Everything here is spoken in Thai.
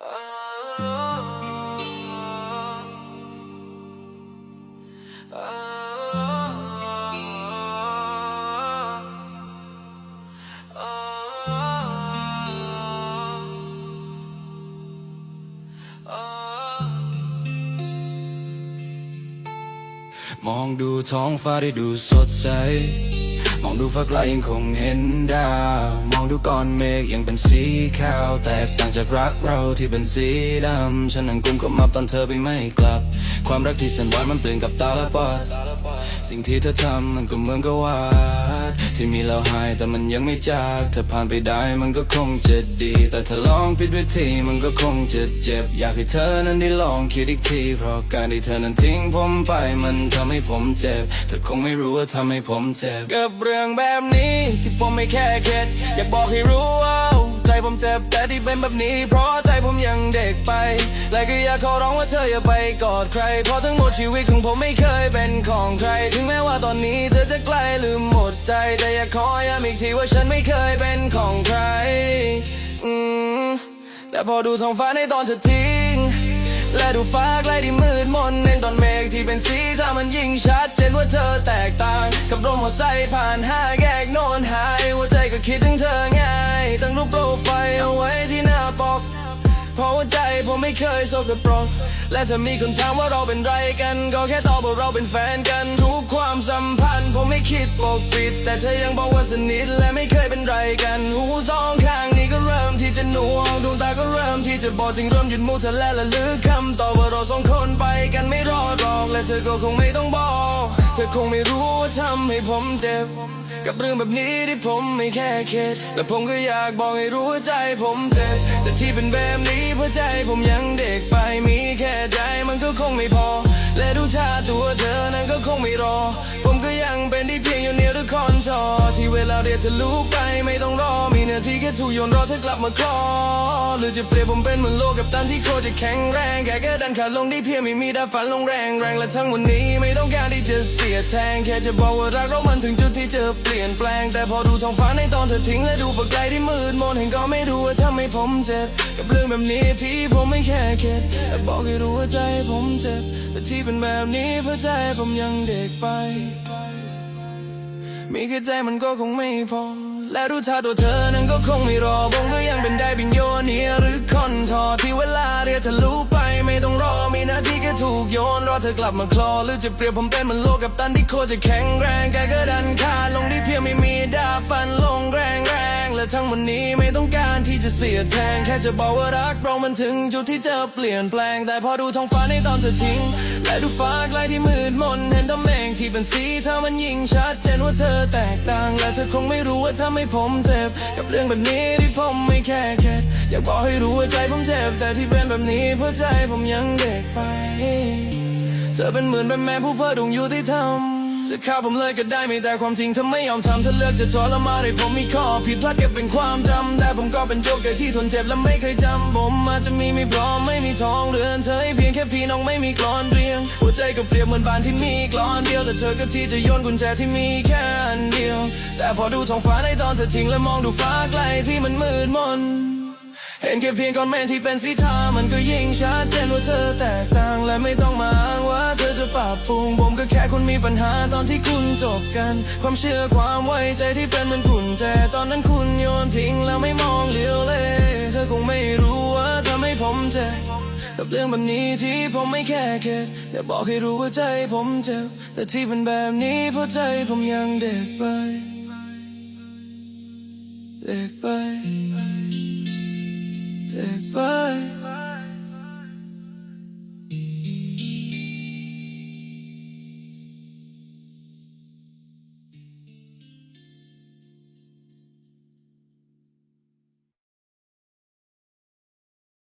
มองดูท้องฟ้าได้ดูสดใส มองดูฟ้าไกลยังคงเห็นดาว มองดูก้อนเมฆยังเป็นสีขาว แตกต่างจากรักเราที่เป็นสีดำ ฉันนั่งกุมขมับตอนเธอไปไม่กลับ ความรักที่สันหวานมันเปลี่ยนกับตาละปอด สิ่งที่เธอทำมันก็เหมือนกับวาด ที่มีเราหายแต่มันยังไม่จากถ้าผ่านไปได้มันก็คงจะดี แต่ถ้าลองผิดวิธีมันก็คงจะเจ็บ อยากให้เธอนั้นได้ลองคิดอีกที เพราะการที่เธอนั้นทิ้งผมไปมันทำให้ผมเจ็บเธอคงไม่รู้ว่าทำให้ผมเจ็บกับเรื่องแบบนี้ที่ผมไม่แค่เข็ดอยากบอกให้รู้ว่า ใจผมเจ็บแต่ที่เป็นแบบนี้ เพราะใจผมยังเด็กไป และก็อยากขอร้องว่าเธออย่าไปกอดใคร เพราะทั้งหมดชีวิตของผมไม่เคยเป็นของใคร ถึงแม้ว่าตอนนี้เธอจะใกล้ลืมหมดใจ แต่อยากขอย้ำอีกทีว่าฉันไม่เคยเป็นของใคร อืมแต่พอดูท้องฟ้าในตอนเธอทิ้ง และดูฟ้าใกล้ที่มืดมนเน้นตอนเมฆที่เป็นสีถ้ามันยิ่งชัดเจนว่าเธอแตกต่าง กับร่มหัวใจผ่านห้าแยกโนนหายหัวใจก็คิดถึงเธอง่ายตั้งรูปโปรไฟล์เอาไว้ที่หน้าปก เพราะว่าใจผมไม่เคยสกปรกและถ้ามีคนถามว่าเราเป็นไรกัน ก็แค่ตอบว่าเราเป็นแฟนกัน ทุกความสัมพันธ์ ผมไม่คิดปกปิด แต่เธอยังบอกว่าสนิทและไม่เคยเป็นไรกันหูสองข้างนี้ก็เริ่มที่จะหนวกดวงตาก็เริ่มที่จะบอดจึงเริ่มหยุดมูเธอและละลึกคำตอบว่าเราสองคนไปกันไม่รอดหรอกและเธอก็คงไม่ต้องบอก ธอคงไม่รู้ว่าทำให้ผมเจ็บ กับเรื่องแบบนี้ที่ผมไม่แค่เข็ดและผมก็อยากบอกให้รู้ว่าใจผมเจ็บ แต่ที่เป็นแบบนี้เพราะใจผมยังเด็กไปมีแค่ใจมันก็คงไม่พอ และดูท่าตัวเธอนั้นก็คงไม่รอ ผมก็ยังเป็นที่เพียงอยู่ เหนียวหรือคอนทอที่เวลาเรียกเธอลุกไปไม่ต้องรอ มีน้าที่แค่ถูกโยนรอเธอกลับมาคลอ หรือจะเปรียบผมเป็นเหมือนโลกกับตันที่โคจะแข็งแรงแค่แค่ดันขาลงได้เพียงไม่มีดาฝันลงแรงแรงและทั้งวันนี้ไม่ต้องการที่จะเสียแทงแค่จะบอกว่ารักเรามันถึงจุดที่จะเปลี่ยนแปลง แต่พอดูท้องฟ้าในตอนเธอทิ้งและดูฝักไกลที่มืดมนเห็นก็ไม่รู้ว่าทำให้ผมเจ็บกับเรื่องแบบนี้ที่ผมไม่แค่เข็ดแต่บอกให้รู้ว่าใจผมเจ็บแต่ที่เป็นแบบนี้เพราะใจผมยังเด็กไป มีแค่ใจมันก็คงไม่พอ และรู้ท่าตัวเธอนั้นก็คงไม่รอวงก็ยังเป็นได้เป็นโยนเนียหรือคอนทอที่เวลาเรียกเธอรู้ไปไม่ต้องรอมีหน้าที่แค่ถูกโยนรอเธอกลับมาคลอ หรือจะเปรียบผมเป็นเหมือนโลกกับตันที่โคตรจะแข็งแรงแกก็ดันขาดลงที่เพียงไม่มีดาฟันลงแรงแรงและทั้งวันนี้ไม่ จะเสียแทง แค่จะบอกว่ารักเรามันถึงจุดที่จะเปลี่ยนแปลง แต่พอดูท้องฟ้าในตอนเธอทิ้ง และดูฟ้าไกลที่มืดมน เห็นดอกเมฆที่เป็นสีเธอมันยิ่งชัดเจนว่าเธอแตกต่าง และเธอคงไม่รู้ว่าทำให้ผมเจ็บ กับเรื่องแบบนี้ที่ผมไม่แค่เข็ดอยากบอกให้รู้ว่าใจผมเจ็บ แต่ที่เป็นแบบนี้เพราะใจผมยังเด็กไป เธอเป็นเหมือนเป็นแม่ผู้เพื่อดวงอยู่ที่ทำ จะฆ่าผมเลยก็ได้ไม่แต่ความจริงเธอไม่ยอมทำเธอเลือกจะทรมานให้ผมมีข้อผิดพลาดเก็บเป็นความจำแต่ผมก็เป็นโจ๊กเกอร์ที่ทนเจ็บและไม่เคยจำผมอาจจะมีไม่พร้อมไม่มีทองเรือนเธอให้เพียงแค่พี่น้องไม่มีกลอนเรียงหัวใจก็เปรียบเหมือนบานที่มีกลอนเดียวแต่เธอก็ที่จะโยนกุญแจที่มีแค่อันเดียว แต่พอดูท้องฟ้าในตอนเธอทิ้งและมองดูฟ้าไกลที่มันมืดมนเห็นแค่เพียงก้อนเมฆที่เป็นสีทามันก็ยิ่งชัดเจนว่าเธอแตกต่างและไม่ต้องมา บปรุงผมก็แค่คนมีปัญหาตอนที่คุณจบกัน ความเชื่อความไว้ใจที่เป็นเหมือนกุญแจตอนนั้นคุณโยนทิ้งแล้วไม่มองเลี้ยวเลยเธอคงไม่รู้ว่าทำให้ผมเจ็บกับเรื่องแบบนี้ที่ผมไม่แค่เข็ดแต่บอกให้รู้ว่าใจผมเจ็บแต่ที่เป็นแบบนี้เพราะใจผมยังเด็กไป เด็กไป